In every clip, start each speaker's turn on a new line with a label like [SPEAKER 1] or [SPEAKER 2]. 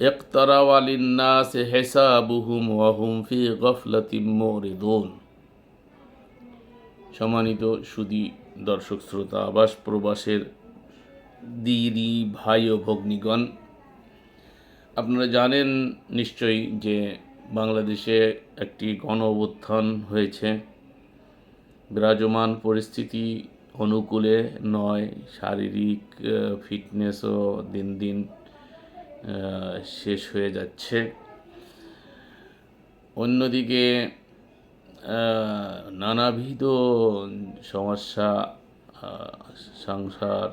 [SPEAKER 1] اقترب للناس حسابهم وهم في غفلة معرضون সম্মানিত সুদী দর্শক শ্রোতা আবাস প্রবাসের দিদি ভাই ও ভগ্নীগণ আপনারা জানেন নিশ্চয়ই যে বাংলাদেশে একটি গণ অভ্যুত্থান হয়েছে বিরাজমান পরিস্থিতি অনুকূলে নয় শারীরিক ফিটনেসও দিন দিন আহ, শেষ হয়ে যাচ্ছে। অন্যদিকে নানাবিধ সমস্যা সংসার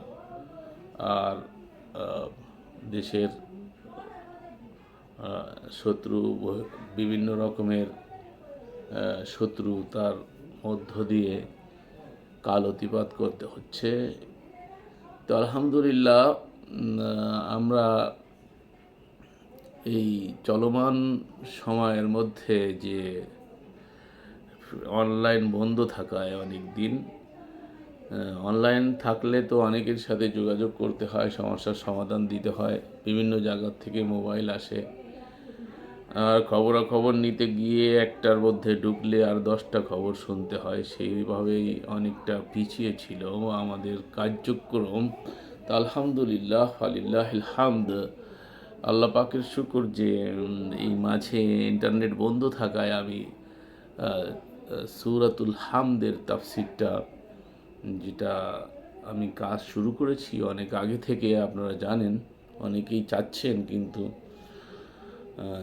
[SPEAKER 1] আর দেশের শত্রু, বিভিন্ন রকমের শত্রু তার মধ্য দিয়ে কাল অতিপাত করতে হচ্ছে। তো আলহামদুলিল্লাহ আমরা এই চলমান সময়ের মধ্যে যে অনলাইন বন্ধ থাকায় অনেক দিন অনলাইন থাকলে তো অনেকের সাথে যোগাযোগ করতে হয়, সমস্যার সমাধান দিতে হয়, বিভিন্ন জায়গার থেকে মোবাইল আসে। আর খবরাখবর নিতে গিয়ে একটার মধ্যে ঢুকলে আর দশটা খবর শুনতে হয়, সেইভাবেই অনেকটা পিছিয়ে ছিল আমাদের কার্যক্রম। তা আলহামদুলিল্লাহ আলিল্লাহ হামদ। আল্লাহ পাকের শুকুর যে এই মাঝে ইন্টারনেট বন্ধ থাকায় আমি সুরাতুল হামদের তাফসিরটা, যেটা আমি কাজ শুরু করেছি অনেক আগে থেকে আপনারা জানেন, অনেকেই চাচ্ছেন কিন্তু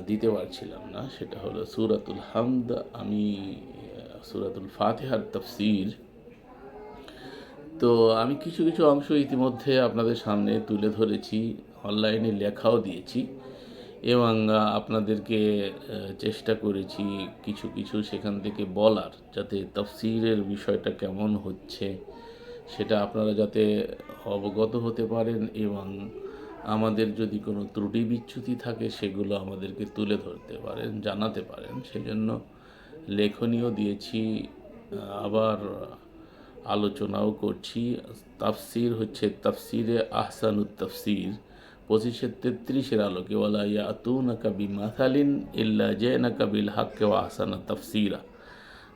[SPEAKER 1] দিতে পারছিলাম না। সেটা হলো সুরাতুল হামদ, আমি সুরাতুল ফাতেহার তফসির। তো আমি কিছু কিছু অংশ ইতিমধ্যে আপনাদের সামনে তুলে ধরেছি। অনলাইনে লেখাও দিয়েছি এবং আপনাদেরকে চেষ্টা করেছি কিছু কিছু সেখান থেকে বলার যাতে তফসিরের বিষয়টা কেমন হচ্ছে সেটা আপনারা যাতে অবগত হতে পারেন এবং আমাদের যদি কোনো ত্রুটি বিচ্যুতি থাকে সেগুলো আমাদেরকে তুলে ধরতে পারেন, জানাতে পারেন। সেজন্য লেখনীয় দিয়েছি, আবার আলোচনাও করছি। তাফসির হচ্ছে তাফসিরে আহসানুত তাফসির। পঁচিশের তেত্রিশের আলোকে ওলা ইয়াতু না কাবি মাথালিন ইল্লা জে না কাবিল হাক্কে ও আহসানা তাফসিরা।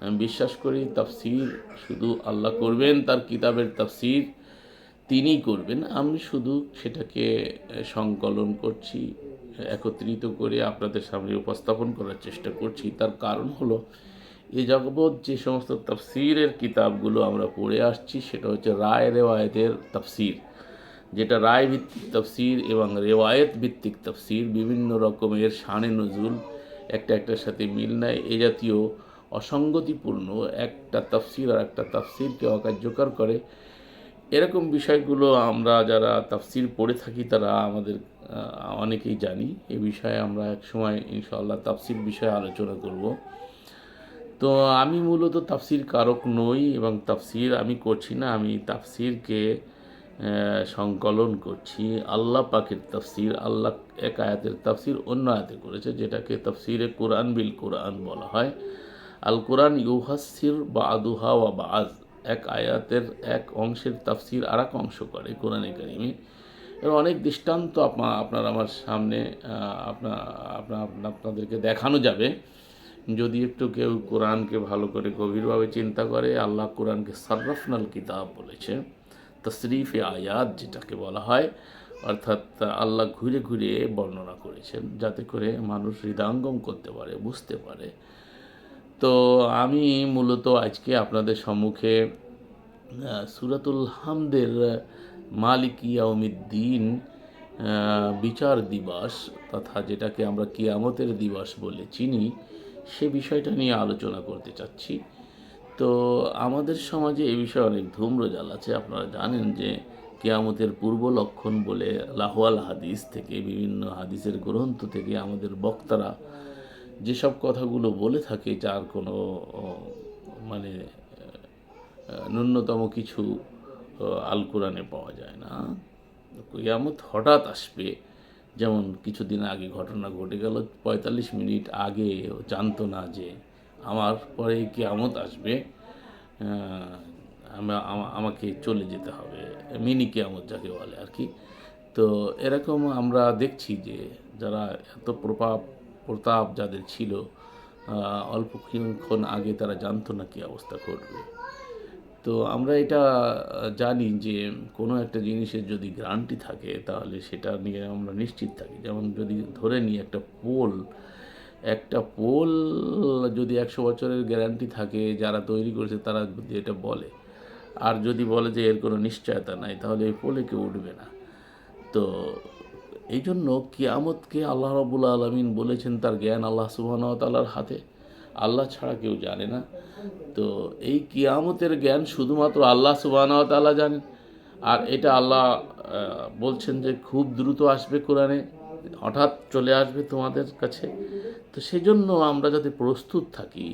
[SPEAKER 1] আমি বিশ্বাস করি তাফসির শুধু আল্লাহ করবেন, তার কিতাবের তাফসির তিনিই করবেন। আমি শুধু সেটাকে সংকলন করছি, একত্রিত করে আপনাদের সামনে উপস্থাপন করার চেষ্টা করছি। তার কারণ হলো, এ জগবৎ যে সমস্ত তাফসিরের কিতাবগুলো আমরা পড়ে আসছি, সেটা হচ্ছে রায় রেওয়ায়তের তাফসির। যেটা রায় ভিত্তিক তাফসির এবং রেওয়ায়ত ভিত্তিক তাফসির, বিভিন্ন রকমের শানে নজরুল একটা একটার সাথে মিল নেয়। এ জাতীয় অসঙ্গতিপূর্ণ একটা তাফসির আর একটা তাফসিরকে অকার্যকর করে। এরকম বিষয়গুলো আমরা যারা তাফসির পড়ে থাকি, তারা আমাদের অনেকেই জানি। এ বিষয়ে আমরা এক সময় ইনশাআল্লাহ তাফসির বিষয়ে আলোচনা করব। তো আমি মূলত তাফসির কারক নই এবং তাফসির আমি করছি না। আমি তাফসিরকে সংকলন করছি। আল্লাহ পাকের তাফসির, আল্লাহ এক আয়াতের তাফসির অন্য আয়াতে করেছে, যেটাকে তাফসিরে কোরআন বিল কোরআন বলা হয়। আল কোরআন ইউহাসির বা আদুহা ওয়া বাজ এক আয়াতের এক অংশের তাফসির আর এক অংশ করে কোরআনে কারিমে। এর অনেক দৃষ্টান্ত আপনা, আপনার আমার সামনে আপনা, আপনা- আপনাদেরকে দেখানো যাবে। যদি একটু কেউ কোরআনকে ভালো করে গভীরভাবে চিন্তা করে, আল্লাহ কোরআনকে সার্রফনাল কিতাব বলেছে। তশরিফে আয়াত যেটাকে বলা হয়, অর্থাৎ আল্লাহ ঘুরে ঘুরে বর্ণনা করেছেন যাতে করে মানুষ হৃদাঙ্গম করতে পারে, বুঝতে পারে। তো আমি মূলত আজকে আপনাদের সম্মুখে সুরাতুল হামদের মালিক ইয়াউমিদ্দিন বিচার দিবস তথা যেটাকে আমরা কিয়ামতের দিবস বলে চিনি, সে বিষয়টা নিয়ে আলোচনা করতে চাচ্ছি। তো আমাদের সমাজে এই বিষয়ে অনেক ধূম্রজাল আছে। আপনারা জানেন যে কেয়ামতের পূর্ব লক্ষণ বলে লাহওয়াল হাদিস থেকে, বিভিন্ন হাদিসের গ্রন্থ থেকে আমাদের বক্তারা যেসব কথাগুলো বলে থাকে, যার কোনো মানে ন্যূনতম কিছু আল কোরআনে পাওয়া যায় না। কিয়ামত হঠাৎ আসবে, যেমন কিছুদিন আগে ঘটনা ঘটে গেল, পঁয়তাল্লিশ মিনিট আগে জানতো না যে আমার পরে কিয়ামত আসবে আমাকে চলে যেতে হবে, মিনি কিয়ামত যাকে বলে আর কি। তো এরকম আমরা দেখছি যে যারা এত প্রভাব, প্রতাপ যাদের ছিল অল্প কিছুক্ষণ আগে তারা জানতো না কি অবস্থা ঘটবে। তো আমরা এটা জানি যে কোনো একটা জিনিসের যদি গ্যারান্টি থাকে তাহলে সেটা নিয়ে আমরা নিশ্চিত থাকি। যেমন যদি ধরে নিই একটা পোল একটা পোল যদি একশো বছরের গ্যারান্টি থাকে যারা তৈরি করেছে তারা যদি এটা বলে। আর যদি বলে যে এর কোনো নিশ্চয়তা নাই, তাহলে এই পোলে কেউ উঠবে না। তো এই জন্য কিয়ামতকে আল্লাহ রবুল আলমিন বলেছেন তার জ্ঞান আল্লাহ সুবাহতালার হাতে। আল্লাহ ছাড়া কেউ জানে না। তো এই কিয়ামতের জ্ঞান শুধুমাত্র আল্লাহ সুবাহতালা জানেন। আর এটা আল্লাহ বলছেন যে খুব দ্রুত আসবে কোরআনে। হঠাৎ চলে আসবে তোমাদের কাছে। তো সেজন্য আমরা যাতে প্রস্তুত থাকি,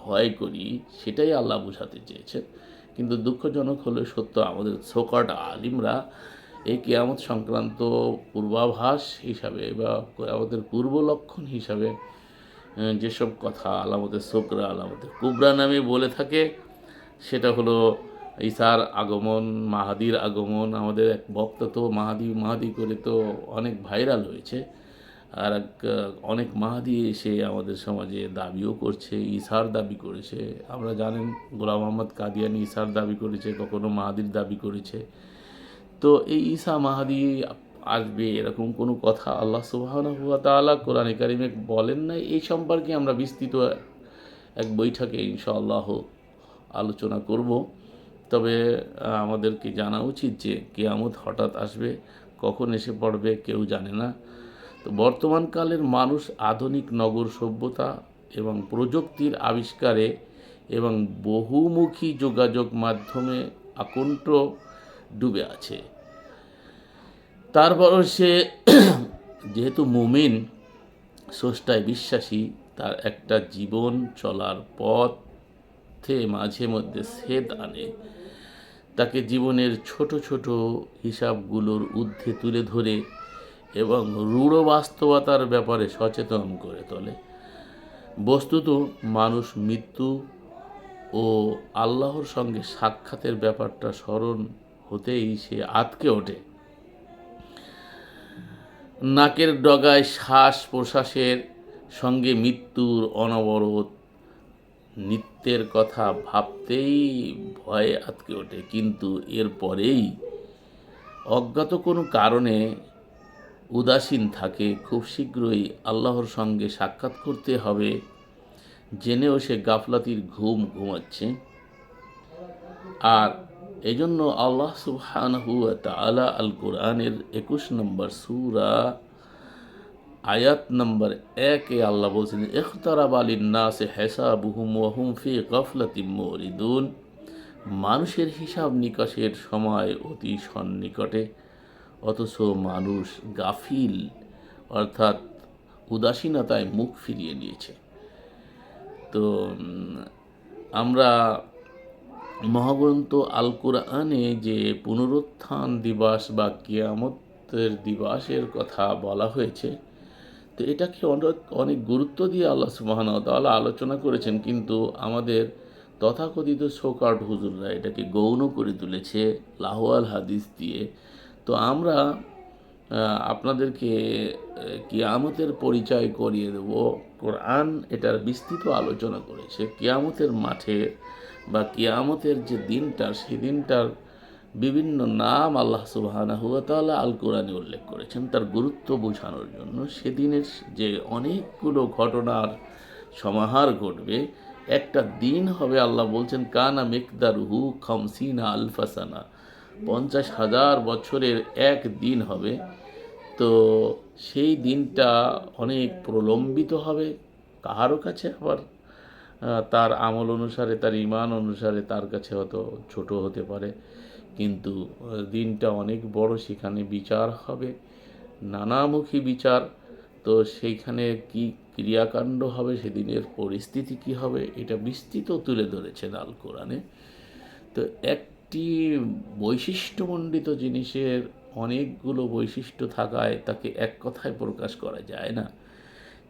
[SPEAKER 1] ভয় করি, সেটাই আল্লাহ বোঝাতে চেয়েছেন। কিন্তু দুঃখজনক হলে সত্য, আমাদের সোকাট আলিমরা এই কেয়ামত সংক্রান্ত পূর্বাভাস হিসাবে বা আমাদের পূর্ব লক্ষণ হিসাবে যেসব কথা আলামতের সোকরা আলামতের কুবরা নামে বলে থাকে, সেটা হলো ঈসার আগমন, মাহাদির আগমন, আমাদের এক বক্তা তো মাহাদি মাহাদি করে তো অনেক ভাইরাল হয়েছে। আর এক অনেক মাহাদি এসে আমাদের সমাজে দাবিও করছে ঈসার দাবি করেছে। আমরা জানেন গোলাম মোহাম্মদ কাদিয়ানি ঈসার দাবি করেছে, কখনো মাহাদির দাবি করেছে। তো এই ঈসা মাহাদি আসবে এরকম কোনো কথা আল্লাহ সুবহানাহু ওয়া তাআলা কোরআনে কারিমে বলেন না এই সম্পর্কে আমরা বিস্তৃত এক বৈঠকে ইনশাআল্লাহ আলোচনা করব। তবে আমাদেরকে জানা উচিত যে কেয়ামত হঠাৎ আসবে, কখন এসে পড়বে কেউ জানে না। তো বর্তমানকালের মানুষ আধুনিক নগর সভ্যতা এবং প্রযুক্তির আবিষ্কারে এবং বহুমুখী যোগাযোগ মাধ্যমে আকণ্ঠ ডুবে আছে। তারপরও সে যেহেতু মুমিন, স্রষ্টায় বিশ্বাসী, তার একটা জীবন চলার পথে মাঝে মধ্যে সেদ আনে। তাকে জীবনের ছোট ছোট হিসাবগুলোর ঊর্ধ্বে তুলে ধরে এবং রূঢ় বাস্তবতার ব্যাপারে সচেতন করে তোলে। বস্তুত মানুষ মৃত্যু ও আল্লাহর সঙ্গে সাক্ষাতের ব্যাপারটা স্মরণ হতেই সে আতকে ওঠে। নাকের ডগায় শ্বাস প্রশ্বাসের সঙ্গে মৃত্যুর অনবরত নিত্যের কথা ভাবতেই ভয়ে আতকে ওঠে। কিন্তু এরপরেই অজ্ঞাত কোনো কারণে উদাসীন থাকে, খুব শীঘ্রই আল্লাহর সঙ্গে সাক্ষাৎ করতে হবে। জেনেও সে গাফলাতির ঘুম ঘুমাচ্ছে। আর এই জন্য আল্লাহ সুবহানাহু তাআলা আল কোরআনের একুশ নম্বর সুরা, আয়াত নম্বর একে আল্লাহ বলছেন, ইখতারাব আলিন নাসে হেসাবুহুম ওয়া হুম ফি গাফলাতিম মুরিদুন। মানুষের হিসাব নিকাশের সময় অতি সন্নিকটে। অথচ মানুষ গাফিল, অর্থাৎ উদাসীনতায় মুখ ফিরিয়ে নিয়েছে। তো আমরা মহাগ্রন্থ আল কোরআনে যে পুনরুত্থান দিবস বা কিয়ামতের দিবসের কথা বলা হয়েছে, তো এটাকে অনেক অনেক গুরুত্ব দিয়ে আল্লাহ সুবাহান তাআলা আলোচনা করেছেন, কিন্তু আমাদের তথাকথিত শোকার্ট হুজুররা এটাকে গৌণ করে তুলেছে, লাহোয়াল হাদিস দিয়ে। তো আমরা আপনাদেরকে কিয়ামতের পরিচয় করিয়ে দেব। কোরআন এটার বিস্তৃত আলোচনা করেছে কিয়ামতের মাঠে বা কিয়ামতের যে দিনটা সেই দিনটার বিভিন্ন নাম আল্লাহ ওয়া আল কোরআনে উল্লেখ করেছেন। তার গুরুত্ব বোঝানোর জন্য সেদিনের যে অনেকগুলো ঘটনার সমাহার ঘটবে, একটা দিন হবে আল্লাহ বলছেন, কানা মেকদারুহু খামসিনা আলফাসানা। পঞ্চাশ হাজার বছরের এক দিন হবে, তো সেই দিনটা অনেক প্রলম্বিত হবে। কাহারও কাছে আবার তার আমল অনুসারে, তার ইমান অনুসারে তার কাছে হয়তো ছোট হতে পারে, কিন্তু দিনটা অনেক বড়, সেখানে বিচার হবে, নানামুখী বিচার। তো সেইখানে কি ক্রিয়াকাণ্ড হবে, সেদিনের পরিস্থিতি কি হবে, এটা বিস্তৃত তুলে ধরেছেন আল কোরআনে। তো একটি বৈশিষ্ট্যমণ্ডিত জিনিসের অনেকগুলো বৈশিষ্ট্য থাকায় তাকে এক কথায় প্রকাশ করা যায় না।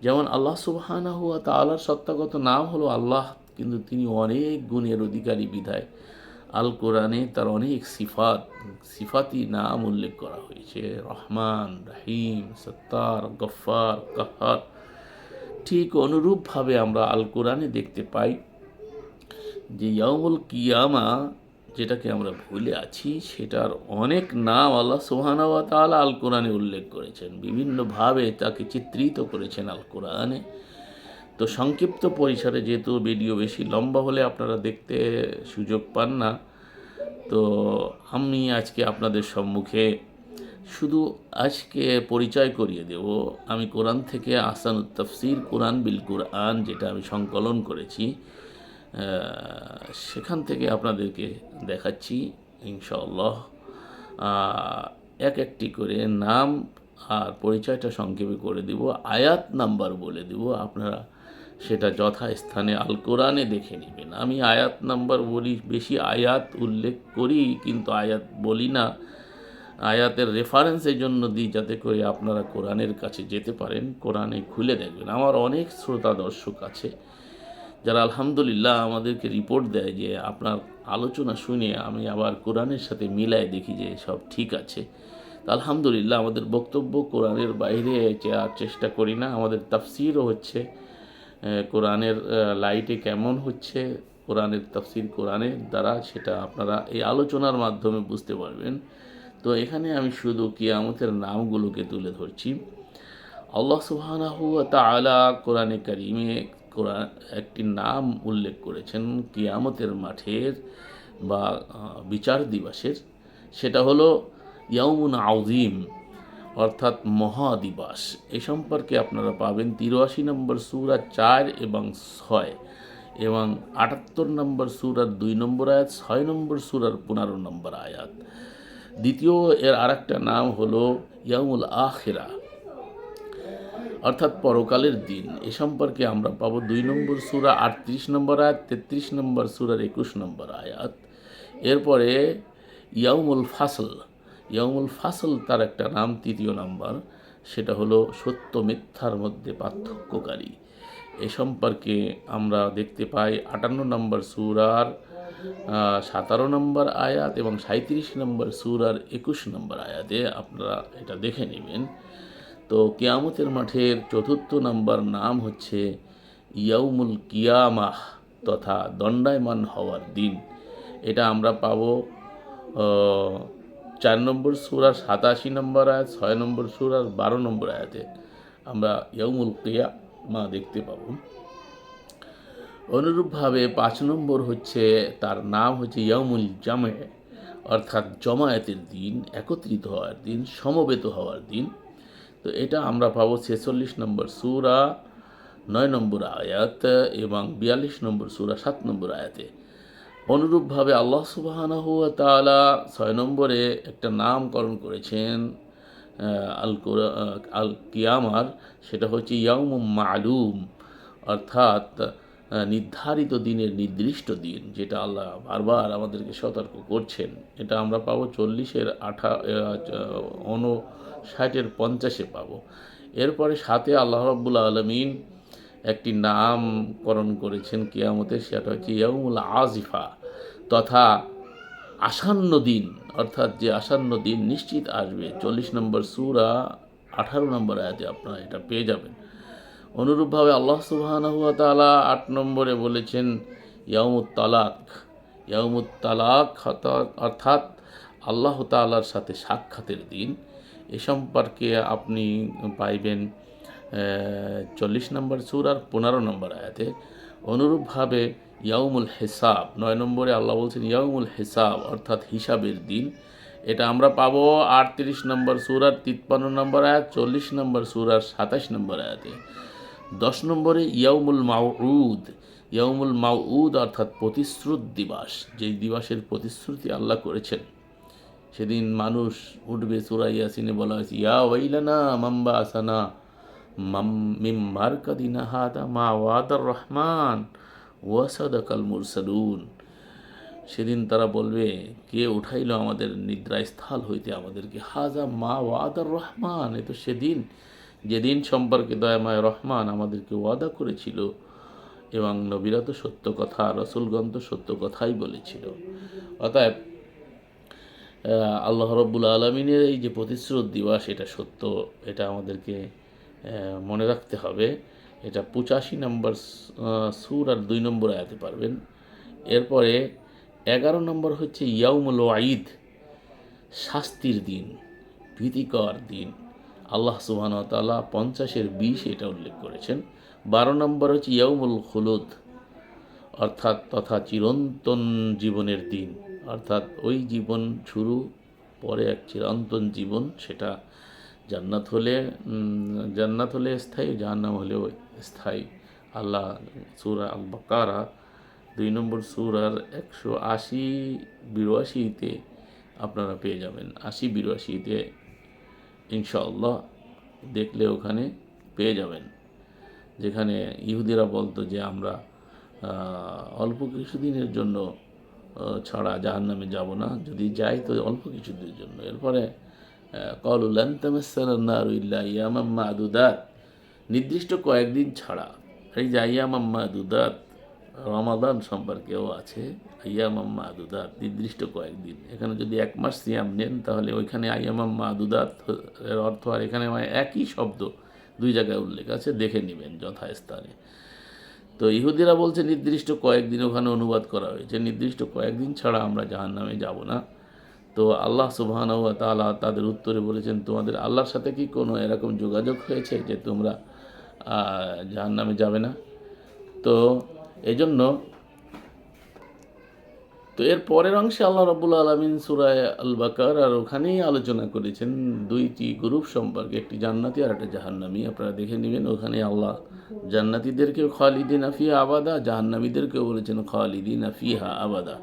[SPEAKER 1] যেমন আল্লাহ সুবহানা হুয়া তাআলার সত্তাগত নাম হলো আল্লাহ, কিন্তু তিনি অনেক গুণের অধিকারী বিধায়। আল কোরআনে তার অনেক সিফাত, সিফাতি নাম উল্লেখ করা হয়েছে। রহমান, রাহিম, সত্তার, গফ্ফার, কাহার। ঠিক অনুরূপভাবে আমরা আল কোরআনে দেখতে পাই যে ইয়ামুল কিয়ামা যেটাকে আমরা ভুলে আছি, সেটার অনেক নাম আল্লাহ সুবহানা ওয়া আল কোরআনে উল্লেখ করেছেন। বিভিন্নভাবে তাকে চিত্রিত করেছেন আল কোরআনে তো সংক্ষিপ্ত পরিসরে যেহেতু ভিডিও বেশি লম্বা হলে আপনারা দেখতে সুযোগ পান না, তো আমি আজকে আপনাদের সম্মুখে শুধু আজকে পরিচয় করিয়ে দেব। আমি কোরআন থেকে আসান তফসির, কোরআন বিল কোরআন যেটা আমি সংকলন করেছি সেখান থেকে আপনাদেরকে দেখাচ্ছি, ইনশাআল্লাহ। এক একটি করে নাম আর পরিচয়টা সংক্ষেপে করে দিব, আয়াত নাম্বার বলে দিব, আপনারা সেটা যথাস্থানে আল কোরআনে দেখে নেবেন। আমি আয়াত নাম্বার বলি, বেশি আয়াত উল্লেখ করি, কিন্তু আয়াত বলি না। আয়াতের রেফারেন্সের জন্য দিই, যাতে করে আপনারা কোরআনের কাছে যেতে পারেন, কোরআনে খুলে দেখবেন। আমার অনেক শ্রোতা দর্শক আছে যারা আলহামদুলিল্লাহ আমাদেরকে রিপোর্ট দেয় যে আপনার আলোচনা শুনে আমি আবার কোরআনের সাথে মিলায় দেখি যে সব ঠিক আছে। আলহামদুলিল্লাহ আমাদের বক্তব্য কোরআনের বাইরে যাওয়ার চেষ্টা করি না, আমাদের তাফসিরও হচ্ছে কোরআনের লাইটে কেমন হচ্ছে, কোরআনের তাফসির কোরআনের দ্বারা সেটা আপনারা এই আলোচনার মাধ্যমে বুঝতে পারবেন। তো এখানে আমি শুধু কিয়ামতের নামগুলোকে তুলে ধরছি। আল্লাহ সুবহানাহু ওয়া তাআলা কোরআনে কারিমে কোরআন একটি নাম উল্লেখ করেছেন কিয়ামতের মাঠের বা বিচার দিবসের। সেটা হলো ইয়ামুন আউজিম অর্থাৎ মহাদিবাস এ সম্পর্কে আপনারা পাবেন তিরাশি নম্বর সুরা চার এবং ছয় এবং আটাত্তর নম্বর সুরার দুই নম্বর আয়াত, ছয় নম্বর সুরার পনেরো নম্বর আয়াত। দ্বিতীয় এর আরেকটা নাম হলো ইয়ামুল আখেরা। অর্থাৎ পরকালের দিন। এ সম্পর্কে আমরা পাবো দুই নম্বর সুরা আটত্রিশ নম্বর আয়াত, তেত্রিশ নম্বর সুরার একুশ নম্বর আয়াত। এরপরে ইয়াউমুল ফাসল। ইয়াউমুল ফাসল তার একটা নাম, তৃতীয় নাম্বার। সেটা হলো সত্য মিথ্যার মধ্যে পার্থক্যকারী। এ সম্পর্কে আমরা দেখতে পাই আটান্ন নম্বর সুরার সাতারো নম্বর আয়াত এবং সাঁত্রিশ নম্বর সুরার একুশ নম্বর আয়াতে। আপনারা এটা দেখে নেবেন। তো কিয়ামতের মাঠের চতুর্থ নম্বর নাম হচ্ছে ইয়াউমুল কিয়ামাহ তথা দণ্ডায়মান হওয়ার দিন। এটা আমরা পাবো চার নম্বর সুরার সাতাশি নম্বর আয়াত, ছয় নম্বর সুরার বারো নম্বর আয়াতে আমরা ইয়াউমুল কিয়ামা দেখতে পাবো। অনুরূপভাবে পাঁচ নম্বর হচ্ছে, তার নাম হচ্ছে ইয়ামুল জামে, অর্থাৎ জমায়েতের দিন, একত্রিত হওয়ার দিন, সমবেত হওয়ার দিন। তো এটা আমরা পাবো ছেচল্লিশ নম্বর সুরা, নয় নম্বর আয়াত এবং বিয়াল্লিশ নম্বর সুরা, সাত নম্বর আয়াতে। অনুরূপভাবে আল্লাহ সুবাহানাহু তাআলা ছয় নম্বরে একটা নামকরণ করেছেন আল আল কিয়ামার, সেটা হচ্ছে ইয়াউম মালুম, অর্থাৎ নির্ধারিত দিনের নির্দিষ্ট দিন, যেটা আল্লাহ বারবার আমাদেরকে সতর্ক করছেন, এটা আমরা পাবো চল্লিশের আঠা ষাটের পঞ্চাশে পাবো। এরপরে সাথে আল্লাহ রব্বুল আলমিন একটি নামকরণ করেছেন কিয়ামতের, সেটা হচ্ছে ইয়ামুল আজিফা তথা আসন্ন দিন, অর্থাৎ যে আসন্ন দিন নিশ্চিত আসবে। চল্লিশ নম্বর সুরা, আঠারো নম্বর আয়াতে আপনারা এটা পেয়ে যাবেন। অনুরূপভাবে আল্লাহ সুবহানাহু ওয়া আট নম্বরে বলেছেন ইয়ামুত তালাক। ইয়ামুত তালাক অর্থাৎ- আল্লাহ তাআলার সাথে সাক্ষাতের দিন। এ সম্পর্কে আপনি পাইবেন চল্লিশ নম্বর সুর আর পনেরো নম্বর আয়াতে, অনুরূপভাবে ইয়াউমুল হিসাব। নয় নম্বরে আল্লাহ বলছেন, ইয়াউমুল হিসাব অর্থাৎ হিসাবের দিন। এটা আমরা পাবো আটত্রিশ নম্বর সুরার তিপ্পান্ন নম্বর আয়াত, চল্লিশ নম্বর সুরার সাতাশ নম্বর আয়াতে। দশ নম্বরে ইয়াউমুল মাউউদ ইয়াউমুল মাউউদ অর্থাৎ প্রতিশ্রুত দিবস, যেই দিবসের প্রতিশ্রুতি আল্লাহ করেছেন। সেদিন মানুষ উঠবে সুরা ইয়াসিনে বলা হয়েছে, ইয়া ওয়াইলানা মাম্বা আসানা মিম মারকাদিনা হাদা মা ওয়াদার রহমান ওয়াসাদাকাল মুরসালুন। সেদিন তারা বলবে, কে উঠাইল আমাদের নিদ্রাস্থল হইতে আমাদেরকে? হাজা মা ওয়াদার রহমান। এ তো সেদিন যেদিন সম্পর্কে দয়াময় রহমান আমাদেরকে ওয়াদা করেছিল এবং নবীরা তো সত্য কথা, রসুলগণ তো সত্য কথাই বলেছিল। অতএব আল্লাহ রব্বুল আলমিনের এই যে প্রতিশ্রুত দিবস এটা সত্য, এটা আমাদেরকে মনে রাখতে হবে। এটা পঁচাশি নম্বর সুর আর দুই নম্বর আয়াতে পারবেন। এরপরে এগারো নম্বর হচ্ছে ইয়াউমুল ঈদ শাস্তির দিন, ভীতিকর দিন। আল্লাহ সুবহান তাআলা পঞ্চাশের বিশ এটা উল্লেখ করেছেন। বারো নম্বর হচ্ছে ইয়াউমুল খুলুদ, অর্থাৎ তথা চিরন্তন জীবনের দিন। অর্থাৎ ওই জীবন শুরু, পরে এক চিরন্তন জীবন, সেটা জান্নাত হলে জান্নাত হলে স্থায়ী, জাহান্নাম হলেও স্থায়ী। আল্লাহ সুরা আল বাকারা দুই নম্বর সুরার একশো আশি বিরাশিতে আপনারা পেয়ে যাবেন। আশি বিরাশিতে ইনশাআল্লাহ দেখলে ওখানে পেয়ে যাবেন। যেখানে ইহুদিরা বলতো যে আমরা অল্প কিছুদিনের জন্য ছাড়া জাহান নামে যাব না। যদি যাই তো অল্প কিছুদিনের জন্য। এরপরে কলুল্লান তামান্নারুল্লাহ ইয়ামাম মাদুদাত। নির্দিষ্ট কয়েকদিন ছাড়া। এই যে আয়ামাম মাদুদাত রমাদান সম্পর্কেও আছে। আয়ামাম মাদুদাত, নির্দিষ্ট কয়েকদিন। এখানে যদি এক মাস সিয়াম নেন, তাহলে ওইখানে আয়ামাম মাদুদাত এর অর্থ, আর এখানে একই শব্দ, দুই জায়গায় উল্লেখ আছে, দেখে নেবেন যথাস্থানে। তো ইহুদিরা বলছে, নির্দিষ্ট কয়েকদিন ওখানে অনুবাদ করা হয়েছে। নির্দিষ্ট কয়েকদিন ছাড়া আমরা জাহান নামে যাব না। তো আল্লাহ সুবহান তাআলা তাদের উত্তরে বলেছেন, তোমাদের আল্লাহর সাথে কি কোনো এরকম যোগাযোগ হয়েছে যে তোমরা জাহান নামে যাবে না? তো এজন্য তো এর পরের অংশে আল্লাহ রব্বুল আলমিন সুরায় আল বাকার আর ওখানেই আলোচনা করেছেন দুইটি গ্রুপ সম্পর্কে, একটি জান্নাতি আর একটা জাহান্নামি। আপনারা দেখে নেবেন, ওখানে আল্লাহ জান্নাতিদেরকেও খালিদিন আফিয়া আবাদা, জাহান্নামীদেরকেও বলেছেন খালিদিন আফিহা আবাদা।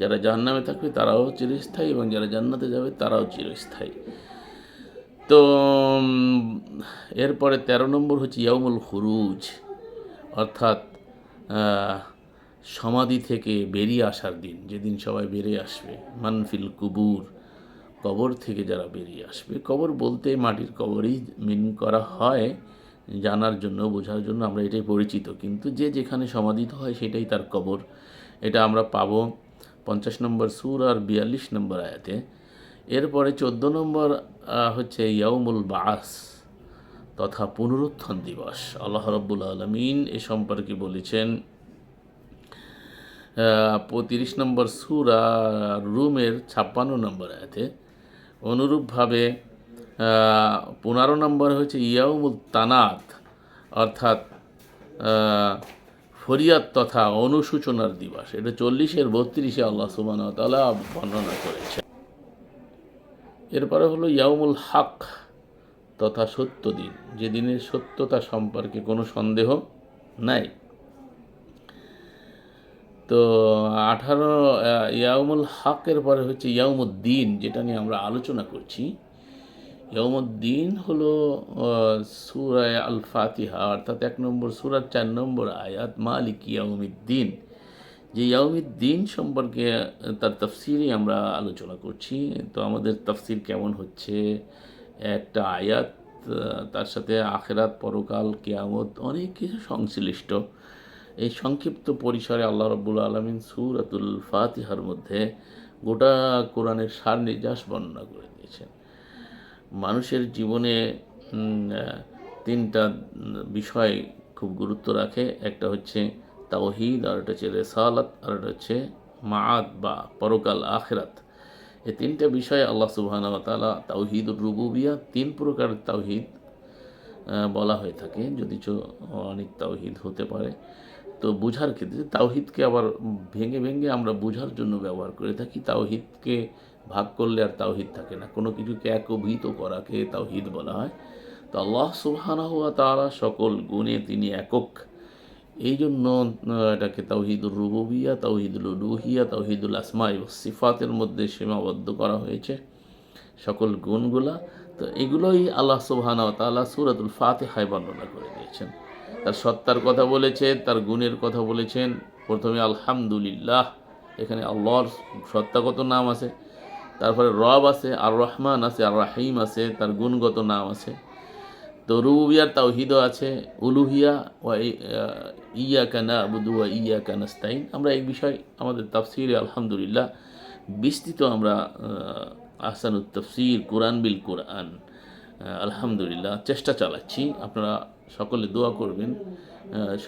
[SPEAKER 1] যারা জাহান্নামে থাকবে তারাও চিরস্থায়ী এবং যারা জান্নাতে যাবে তারাও চিরস্থায়ী। তো এরপরে তেরো নম্বর হচ্ছে ইয়ামুল খুরুজ। অর্থাৎ সমাধি থেকে বেরিয়ে আসার দিন, যেদিন সবাই বেরিয়ে আসবে, মানফিল কুবুর কবর থেকে যারা বেরিয়ে আসবে, কবর বলতে মাটির কবরই মিন করা হয়, জানার জন্য, বোঝার জন্য, আমরা এটাই পরিচিত। কিন্তু যে যেখানে সমাধিত হয়, সেটাই তার কবর। এটা আমরা পাবো পঞ্চাশ নম্বর সুর আর বিয়াল্লিশ নম্বর আয়াতে। এরপরে চোদ্দ নম্বর হচ্ছে ইয়াউমুল বাস তথা পুনরুত্থান দিবস। আল্লাহ রব্বুল আলমিন এ সম্পর্কে বলেছেন তিরিশ নম্বর সুরা রুমের ছাপ্পান্ন নম্বর আয়াতে অনুরূপভাবে পনেরো নম্বর হচ্ছে ইয়াউমুল তানাত, অর্থাৎ ফরিয়াদ তথা অনুসূচনার দিবস। এটা চল্লিশের বত্রিশে আল্লাহ সুবান তালা বর্ণনা করেছে এরপরে হলো ইয়াউমুল হক। তথা সত্য দিন। যে দিনের সত্যতা সম্পর্কে কোনো সন্দেহ নাই। তো আঠারো আহ, ইয়াউমুল হকের পরে হচ্ছে ইয়াউমুদ্দিন যেটা নিয়ে আমরা আলোচনা করছি। ইয়াউমুদ্দিন হলো সুরায় আল ফাতিহা অর্থাৎ এক নম্বর সুরার চার নম্বর আয়াত মালিক ইয়াউমিদ্দিন। যে ইয়াউমিদ্দিন সম্পর্কে তার তফসিরই আমরা আলোচনা করছি। তো আমাদের তফসির কেমন হচ্ছে? একটা আয়াত তার সাথে আখেরাত, পরকাল, কেয়ামত অনেক কিছু সংশ্লিষ্ট। এই সংক্ষিপ্ত পরিসরে আল্লাহ রব্বুল আলমিন সুরাতুল ফাতিহার মধ্যে গোটা কোরআনের সার নির্যাস বর্ণনা করে দিয়েছেন। মানুষের জীবনে তিনটা বিষয় খুব গুরুত্ব রাখে। একটা হচ্ছে তাওহিদ, আর একটা হচ্ছে রেসালাত, আর একটা হচ্ছে মাআদ বা পরকাল, আখেরাত। এই তিনটা বিষয়ে আল্লাহ সুবহানাহু ওয়া তাআলা তাওহিদুর রুবুবিয়া তিন প্রকার তাওহিদ বলা হয়ে থাকে। যদি অনেক তাওহিদ হতে পারে। তো বুঝার ক্ষেত্রে তাওহিদকে আবার ভেঙে ভেঙে আমরা বুঝার জন্য ব্যবহার করে থাকি। তাওহিদকে ভাগ করলে আর তাওহিদ থাকে না। কোনো কিছুকে একভূত করাকে তাওহিদ বলা হয়। তো আল্লাহ সুবহানাহু ওয়া তাআলা সকল গুণে তিনি একক। এই জন্য এটাকে তাওহিদুল রুবুবিয়া, তাওহিদুল উলুহিয়া, তাওহিদুল আসমা এবং সিফাতের মধ্যে সীমাবদ্ধ করা হয়েছে সকল গুণগুলা। তো এগুলোই আল্লাহ সুবহান তাআলা সূরাতুল ফাতিহায় বর্ণনা করে দিয়েছেন। তার সত্তার কথা বলেছে তার গুণের কথা বলেছেন। প্রথমে আলহামদুলিল্লাহ, এখানে আল্লাহর সত্তাগত নাম আছে? তারপরে রব আছে, আর রহমান আছে, আর রাহিম আছে, তার গুণগত নাম আছে। তো রুবিয়ার তাওহিদও আছে, উলুহিয়া ওয়া ইয়া কানা আবুদু ওয়া ইয়া কানাস্তাইন আমরা এই বিষয়, আমাদের তাফসিরে আলহামদুলিল্লাহ বিস্তৃত আমরা আহসানুত তফসির, কোরআন বিল কোরআন আলহামদুলিল্লাহ চেষ্টা চালাচ্ছি। আপনারা সকলে দোয়া করবেন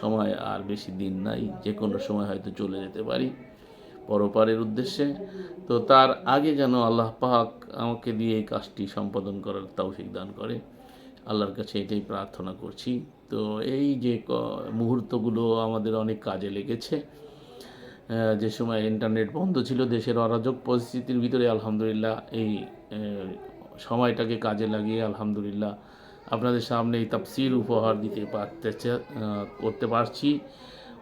[SPEAKER 1] সময় আর বেশি দিন নাই যে কোনো সময় হয়তো চলে যেতে পারি, পরপারের উদ্দেশ্যে। তো তার আগে যেন আল্লাহ পাক আমাকে দিয়ে এই কাজটি সম্পাদন করার তৌফিক দান করে। আল্লাহর কাছে এটাই প্রার্থনা করছি। তো এই যে মুহূর্তগুলো আমাদের অনেক কাজে লেগেছে। যে সময় ইন্টারনেট বন্ধ ছিল, দেশের অরাজক পরিস্থিতির ভিতরে আলহামদুলিল্লাহ এই সময়টাকে কাজে লাগিয়ে আলহামদুলিল্লাহ আপনাদের সামনে এই তাফসির উপহার দিতে পারতে করতে পারছি।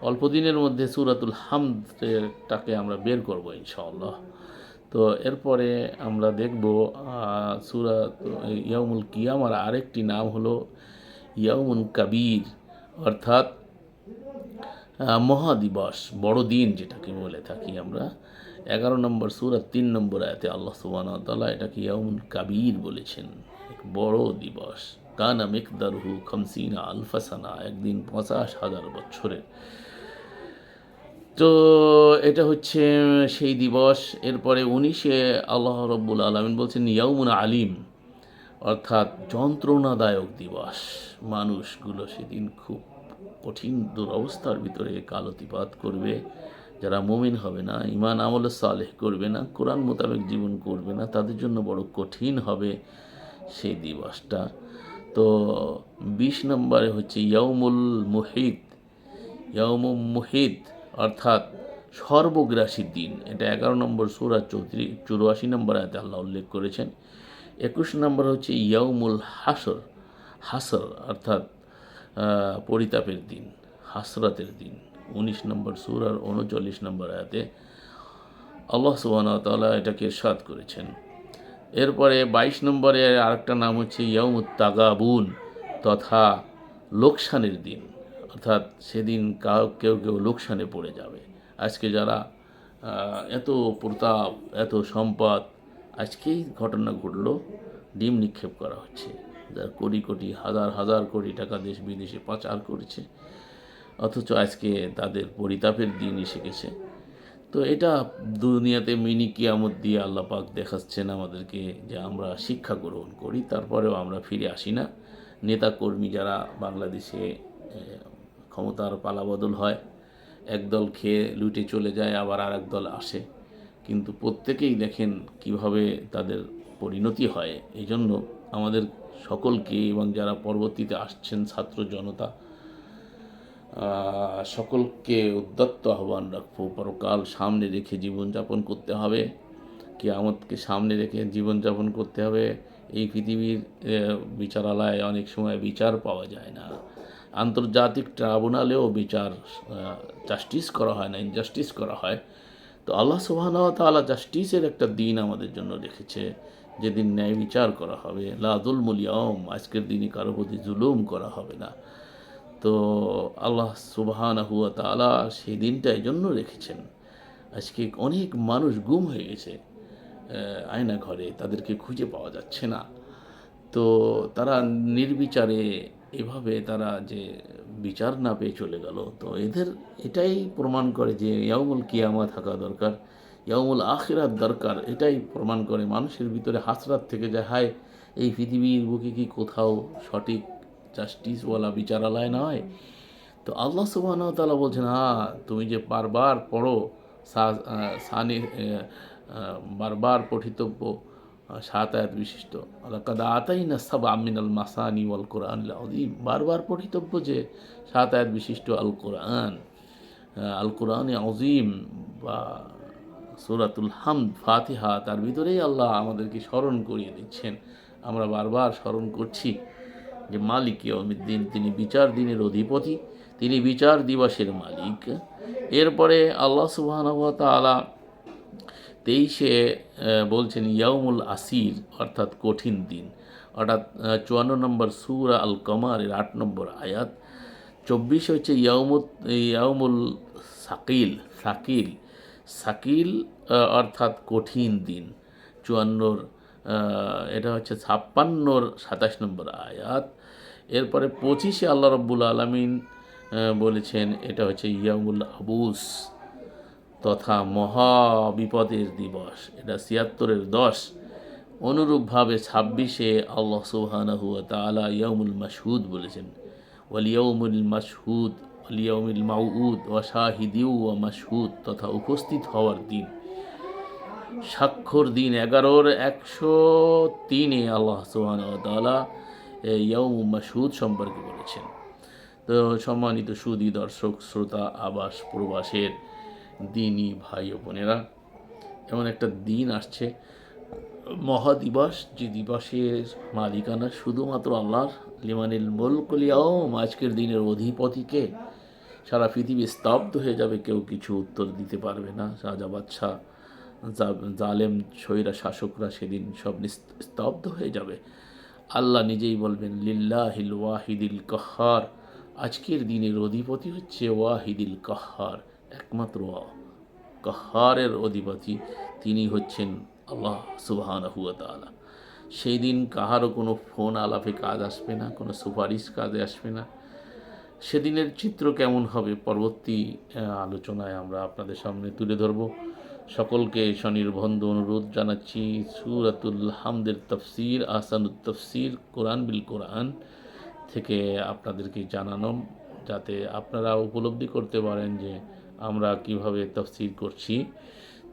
[SPEAKER 1] অল্প দিনের মধ্যে সুরাতুল হামদটাকে আমরা বের করব ইনশাআল্লাহ। তো এরপরে আমরা দেখব সুরাত ইয়ামুল কিয়ামার আরেকটি নাম হলো ইয়ামুন কাবির, অর্থাৎ মহাদিবস, বড় দিন যেটাকে বলে থাকি আমরা। এগারো নম্বর সুরাত তিন নম্বর আয়াতে আল্লাহ সুবান তাল্লাহ এটাকে ইয়ামুন কাবির বলেছেন। বড় দিবস। কানা মেকদারহু খমসিনা আলফাসানা একদিন পঁচাশ হাজার বছরের। তো এটা হচ্ছে সেই দিবস। এরপরে উনিশে আল্লাহ রব্বুল আলমিন বলছেন, ইয়াউমুন আলিম অর্থাৎ যন্ত্রণাদায়ক দিবস। মানুষগুলো সেদিন খুব কঠিন দুরবস্থার ভিতরে কালতিপাত করবে। যারা মুমিন হবে না ইমান আমল সালেহ করবে না, কোরআন মোতাবেক জীবন করবে না, তাদের জন্য বড় কঠিন হবে সেই দিবসটা। তো বিশ নম্বরে হচ্ছে, ইয়াউমুল মুহিত ইয়াউমুম মুহিত অর্থাৎ সর্বগ্রাসী দিন। এটা এগারো নম্বর সুরা চৌত্রিশ চুরাশি নম্বর আয়তে আল্লাহ উল্লেখ করেছেন। একুশ নম্বর হচ্ছে ইয়াউমুল হাসর হাসর অর্থাৎ পরিতাপের দিন, হাসরাতের দিন। উনিশ নম্বর সুর আর উনচল্লিশ নম্বর আয়াতে আল্লাহ সুবাহ তাআলা এটাকে ইরশাদ করেছেন। এরপরে বাইশ নম্বরে আরেকটা নাম হচ্ছে ইয়ামুত তাগাবুন, তথা লোকসানের দিন। অর্থাৎ সেদিন কাউ, কেউ কেউ লোকসানে পড়ে যাবে। আজকে যারা এত প্রতাপ, এত সম্পদ, আজকেই ঘটনা ঘটলো, ডিম নিক্ষেপ করা হচ্ছে। যারা কোটি কোটি, হাজার হাজার কোটি টাকা দেশ বিদেশে পাচার করেছে, অথচ আজকে তাদের পরিতাপের দিন এসে গেছে। তো এটা দুনিয়াতে মিনি কিয়ামত দিয়ে আল্লাহ পাক দেখাচ্ছেন আমাদেরকে যে আমরা শিক্ষা গ্রহণ করি, তারপরেও আমরা ফিরে আসি না। নেতা কর্মী যারা বাংলাদেশে ক্ষমতার পালাবদল হয়। একদল খেয়ে লুটে চলে যায়, আবার আর দল আসে। কিন্তু প্রত্যেকেই দেখেন কীভাবে তাদের পরিণতি হয়। এই জন্য আমাদের সকলকে এবং যারা পরবর্তীতে আসছেন ছাত্র জনতা সকলকে উদ্যত্ত আহ্বান রাখব। পরকাল সামনে রেখে জীবনযাপন করতে হবে। কিয়ামতকে সামনে রেখে জীবনযাপন করতে হবে। এই পৃথিবীর বিচারালয়ে অনেক সময় বিচার পাওয়া যায় না। আন্তর্জাতিক ট্রাইব্যুনালেও বিচার জাস্টিস করা হয় না ইনজাস্টিস করা হয়। তো আল্লাহ সুবাহ তাআলা জাস্টিসের একটা দিন আমাদের জন্য রেখেছে, যেদিন ন্যায় বিচার করা হবে। লাদুল মুলিয়ম আজকের দিনে কারও প্রতি জুলুম করা হবে না। তো আল্লাহ সুবাহান হুয়া তালা সেই দিনটা এই জন্য রেখেছেন। আজকে অনেক মানুষ গুম হয়ে গেছে আয়না ঘরে, তাদেরকে খুঁজে পাওয়া যাচ্ছে না। তো তারা নির্বিচারে এভাবে তারা যে বিচার না পেয়ে চলে গেল। তো এদের এটাই প্রমাণ করে যে ইয়ামুল কিয়ামা থাকা দরকার ইয়ামুল আখিরাত দরকার, এটাই প্রমাণ করে মানুষের ভিতরে হাসরাত থেকে যায়, হায়, এই পৃথিবীর বুকে কি কোথাও সঠিক জাস্টিসওয়ালা বিচারালয় নয়? তো আল্লাহ সুবাহ তালা বলছেন হ্যাঁ তুমি যে বারবার পড়ো সানি বারবার পঠিতব্য সাত আয়াত বিশিষ্ট সাব আমিনাল মাসানি ওয়াল কোরআন আদিম বারবার পঠিতব্য যে সাত আয়াত বিশিষ্ট আল কোরআন। আল কোরআন আজিম বা সুরাতুল হাম ফাতিহা, তার ভিতরেই আল্লাহ আমাদেরকে স্মরণ করিয়ে দিচ্ছেন। আমরা বারবার স্মরণ করছি যে মালিক দিন তিনি বিচার দিনের অধিপতি, তিনি বিচার দিবসের মালিক। এরপরে আল্লাহ সুবাহ তালা তেইশে বলছেন ইয়াউমুল আসির, অর্থাৎ কঠিন দিন। অর্থাৎ চুয়ান্ন নম্বর সুরা আল কমারের আট নম্বর আয়াত। চব্বিশ হচ্ছে ইয়াউমুত, ইয়াউমুল সাকিল সাকিল সাকিল অর্থাৎ কঠিন দিন। চুয়ান্নর এটা হচ্ছে ছাপ্পান্নর সাতাশ নম্বর আয়াত। এরপরে পঁচিশে আল্লাহ রব্বুল আলমিন বলেছেন, এটা হচ্ছে ইয়ামুল আবুস। তথা মহা বিপদের দিবস। এটা ছিয়াত্তরের দশ। অনুরূপভাবে ছাব্বিশে আল্লাহ সুবহানাহু ওয়া তাআলা ইয়ামুল মাসহুদ বলেছেন। ওয়াল ইয়াউমুল মাসহুদ ওয়াল ইয়াউমিল মাউউদ ওয়া শাহিদিউ ওয়া মাসহুদ তথা উপস্থিত হওয়ার দিন। স্বাক্ষর দিন এগারোর একশো তিনে আল্লাহ এই ইয়াউম মাসহুদ সম্পর্কে বলেছেন। তো সম্মানিত সুদী দর্শক, শ্রোতা, আবাস প্রবাসের দিনই ভাই ও বোনেরা। এমন একটা দিন আসছে। মহাদিবস, যে দিবসের মালিকানা শুধুমাত্র আল্লাহর। লিমানিল মুলকুলিয়াওম আজকের দিনের অধিপতিকে। সারা পৃথিবী স্তব্ধ হয়ে যাবে, কেউ কিছু উত্তর দিতে পারবে না। রাজা বাচ্চা জালেম স্বৈরা শাসকরা সেদিন সব স্তব্ধ হয়ে যাবে। আল্লাহ নিজেই বলবেন, লিল্লাহিল ওয়াহিদিল কাহার। আজকের দিনের অধিপতি হচ্ছে ওয়াহিদিল কাহার। একমাত্র কাহারের অধিপতি, তিনি হচ্ছেন আল্লাহ সুবহানাহু ওয়া তাআলা। সেই দিন কাহারও কোনো ফোন আলাপে কাজ আসবে না, কোনো সুপারিশ কাজে আসবে না। সেদিনের চিত্র কেমন হবে পরবর্তী আলোচনায় আমরা আপনাদের সামনে তুলে ধরব। সকলকে স্বনির্বন্ধ অনুরোধ জানাচ্ছি, সুরাতুল হামদের তফসির আসানুত তফসির, কোরআন বিল কোরআন থেকে আপনাদেরকে জানানো, যাতে আপনারা উপলব্ধি করতে পারেন যে আমরা কীভাবে তফসির করছি।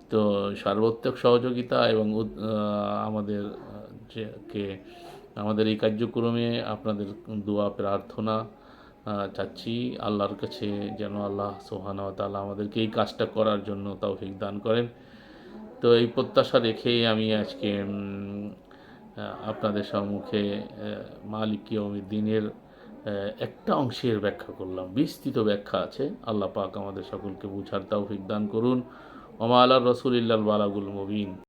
[SPEAKER 1] তো সার্বত্রিক সহযোগিতা এবং আমাদের যে আমাদের এই কার্যক্রমে আপনাদের দোয়া প্রার্থনা চাচ্ছি আল্লাহর কাছে যেন আল্লাহ সোহানা তাআলা আমাদেরকে এই কাজটা করার জন্য তৌফিক দান করেন। তো এই প্রত্যাশা রেখেই আমি আজকে আপনাদের সম্মুখে আহ, মালিক ইয়মির দিনের একটা অংশের ব্যাখ্যা করলাম। বিস্তৃত ব্যাখ্যা আছে। আল্লাহ পাক আমাদের সকলকে বুঝার তৌফিক দান করুন। ওমা আল্লাহ রসুলিল্লাল বালাগুল মুবিন।